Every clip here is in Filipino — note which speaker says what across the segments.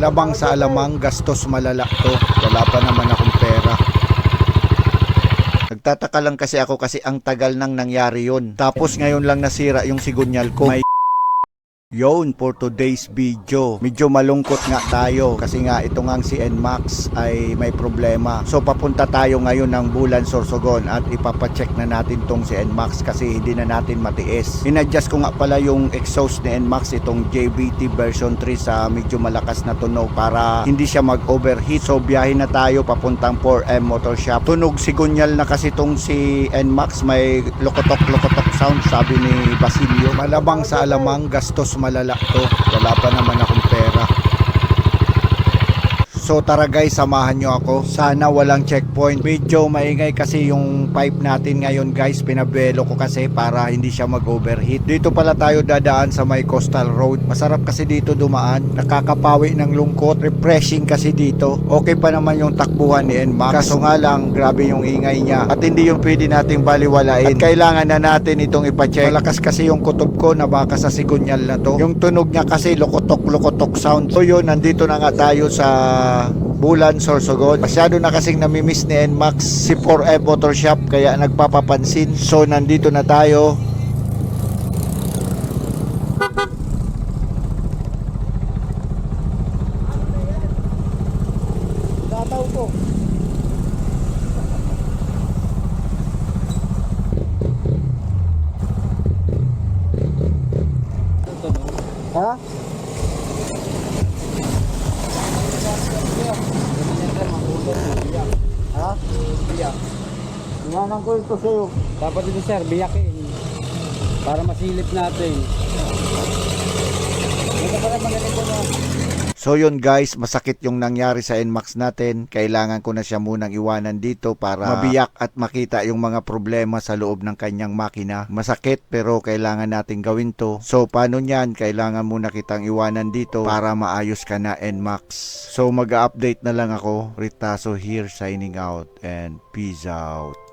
Speaker 1: Labang sa alamang, gastos malala to. Wala pa naman akong pera. Nagtataka lang kasi ako kasi ang tagal nang nangyari yon. Tapos ngayon lang nasira yung sigunyal ko. May Yon for today's video. Medyo malungkot nga tayo kasi nga ito nga si NMAX ay may problema. So papunta tayo ngayon ng Bulan Sorsogon at ipapacheck na natin tong si NMAX kasi hindi na natin matiis. Inadjust ko nga pala yung exhaust ni NMAX itong JBT version 3 sa medyo malakas na tunog para hindi siya mag-overheat. So biyahe na tayo papuntang 4M Motor Shop. Tunog sigunyal na kasi tong si NMAX may lokotok-lokotok sound sabi ni Basilio. Malabang sa alamang gastos malala to. Wala pa naman akong pera. So tara guys, samahan nyo ako. Sana walang checkpoint. Medyo maingay kasi yung pipe natin ngayon guys. Pinabelo ko kasi para hindi siya mag-overheat. Dito pala tayo dadaan sa may coastal road. Masarap kasi dito dumaan. Nakakapawi ng lungkot. Refreshing kasi dito. Okay pa naman yung takbuhan ni NMAX. Kaso nga lang, grabe yung ingay niya. At hindi yung pwede nating baliwalain. At kailangan na natin itong ipacheck. Malakas kasi yung kutob ko na baka sa sigunyal na to. Yung tunog niya kasi lokotok-lokotok sound. So yun, nandito na nga tayo sa Bulan, Sorsogon. Masyado na kasing namimiss ni NMAX si 4M Motor Shop kaya nagpapapansin. So nandito na tayo. Tataw ko. Ha? Ha? Iwanan ko ito sa'yo.
Speaker 2: Dapat dito sir, biyakin. Para masilip natin. Ito pala magaling ko na.
Speaker 1: So yun guys, masakit yung nangyari sa NMAX natin. Kailangan ko na siya munang iwanan dito para mabiyak at makita yung mga problema sa loob ng kanyang makina. Masakit pero kailangan natin gawin to. So paano niyan? Kailangan muna kitang iwanan dito para maayos ka na NMAX. So mag-update na lang ako. Ritaso here signing out and peace out.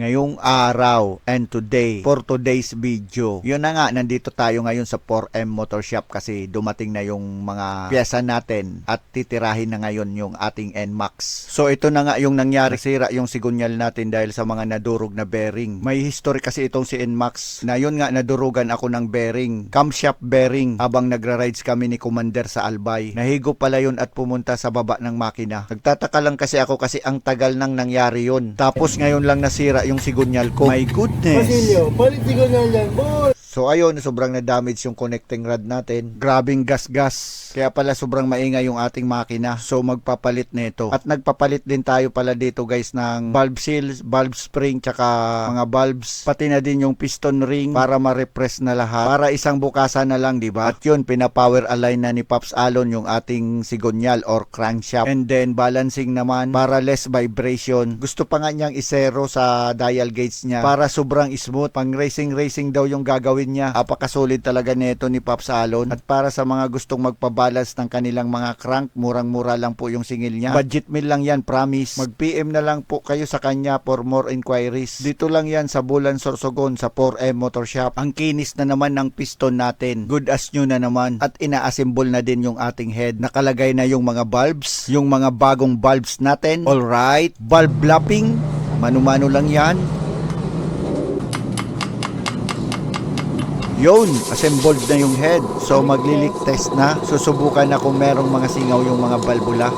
Speaker 1: Ngayong araw and today for today's video. Yun na nga, nandito tayo ngayon sa 4M Motor Shop kasi dumating na yung mga pyesa natin at titirahin na ngayon yung ating NMAX. So ito na nga yung nangyari. Sira yung sigunyal natin dahil sa mga nadurog na bearing. May history kasi itong si NMAX na yun nga nadurugan ako ng bearing. Camshaft bearing habang nagra-rides kami ni Commander sa Albay. Nahigo pala yun at pumunta sa baba ng makina. Nagtataka lang kasi ako kasi ang tagal nang nangyari yun. Tapos ngayon lang nasira yung sigunyal ko. My goodness.
Speaker 3: Basilio, palit na yan, boy!
Speaker 1: So ayun, sobrang na-damage yung connecting rod natin. Grabing gas-gas. Kaya pala sobrang maingay yung ating makina. So magpapalit nito. At nagpapalit din tayo pala dito guys ng valve seals, valve spring, tsaka mga valves. Pati na din yung piston ring para ma-repress na lahat. Para isang bukasan na lang, di ba? At yun, pina-power align na ni Pops Alon yung ating sigonyal or crankshaft. And then balancing naman para less vibration. Gusto pa nga niyang isero sa dial gauge niya para sobrang smooth. Pang racing-racing daw yung gagawin niya. Apakasolid talaga nito ni Pops Alon. At para sa mga gustong magpabalance ng kanilang mga crank, murang-mura lang po yung singil niya. Budget meal lang yan, promise. Mag-PM na lang po kayo sa kanya for more inquiries. Dito lang yan sa Bulan Sorsogon sa 4M Motor Shop. Ang kinis na naman ng piston natin. Good as new na naman. At ina-assemble na din yung ating head. Nakalagay na yung mga bulbs, yung mga bagong bulbs natin. Alright, bulb lapping. Mano-mano lang yan. Yun, assembled na yung head. So maglilik test na. Susubukan na kung merong mga singaw yung mga balbula.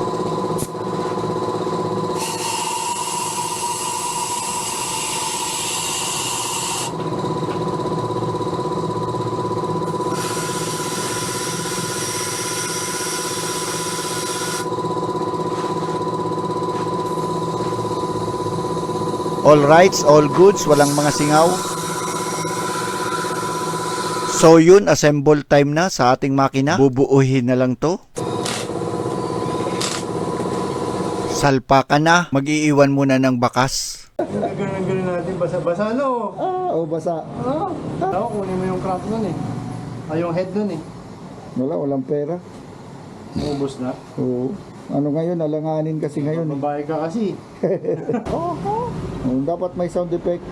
Speaker 1: All rights, all goods, walang mga singaw. So yun, assemble time na sa ating makina. Bubuuhin na lang to. Salpa ka na. Mag-iiwan muna ng bakas.
Speaker 3: Ganun-ganun natin, basa-basa, no?
Speaker 1: Ah, o basa.
Speaker 3: Oo. Ako, kunin mo yung crank nun eh. Ay, yung head nun eh.
Speaker 1: Wala, walang pera.
Speaker 3: Ubus na.
Speaker 1: Oo. Ano ngayon, alanganin kasi ngayon. eh.
Speaker 3: Babae ka kasi.
Speaker 1: Oh, dapat may sound effect.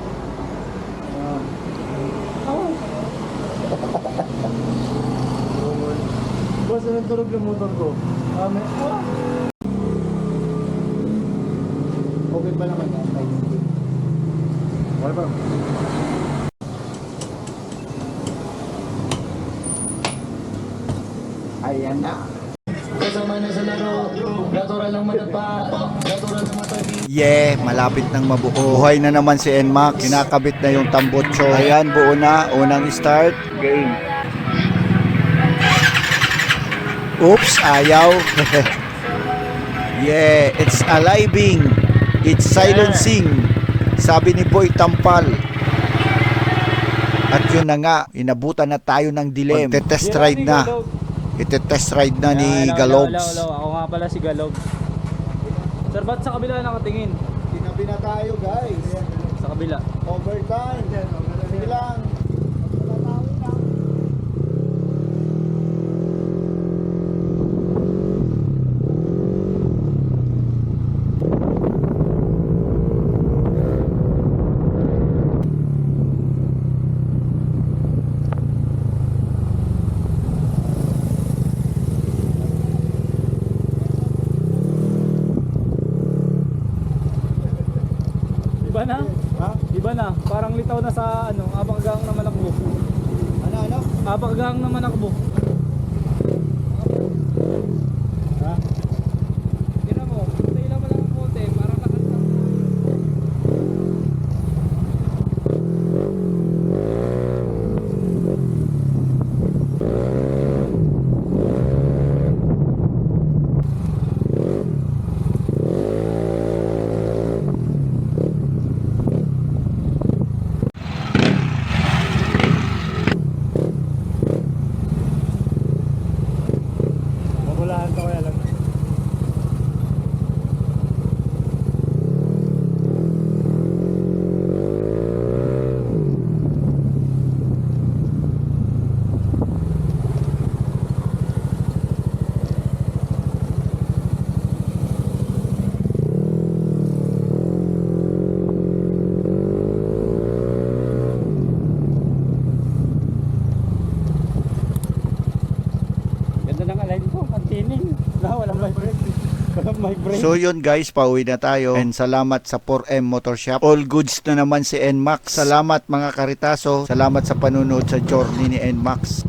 Speaker 3: Boss, anong tunog ng motor ko? Ah, may... Ah!
Speaker 1: Okay pa naman yan.
Speaker 3: Okay pa.
Speaker 1: Ayan na.
Speaker 3: Kasama na sa laro. Natural lang matagpa. Natural lang matagpa.
Speaker 1: Yeah, malapit nang mabuo. Buhay na naman si NMAX. Kinakabit na yung tambotso. Ayan, buo na. Unang start. Game. Oops, ayaw. yeah, it's aliving. It's silencing. Sabi ni Boy Tampal. At yun na nga, inabutan na tayo ng dilim. Magte-test ride na. Ite-test ride na ni Galogs.
Speaker 2: Ako nga pala si Galog. Sir, ba't sa kabila nakatingin?
Speaker 1: Tinabi na tayo guys.
Speaker 2: Sa kabila.
Speaker 1: Overtime. Sige lang.
Speaker 2: Iba na?
Speaker 1: Ha?
Speaker 2: Iba na. Parang litaw na sa ano, abagagang na manakbo.
Speaker 1: Ano ano?
Speaker 2: Abagagang na manakbo.
Speaker 1: Ha?
Speaker 2: Tira mo, tayo lang mo lang ang konti para lakas lang.
Speaker 3: Magulaan ko kaya lang.
Speaker 2: Ganda ng align ko, ang tining. Wala, walang mic brake. Mic brake.
Speaker 1: So yun guys, pauwi na tayo. And salamat sa 4M Motor Shop. All goods na naman si NMAX. Salamat mga karitaso. Salamat sa panunood sa journey ni NMAX.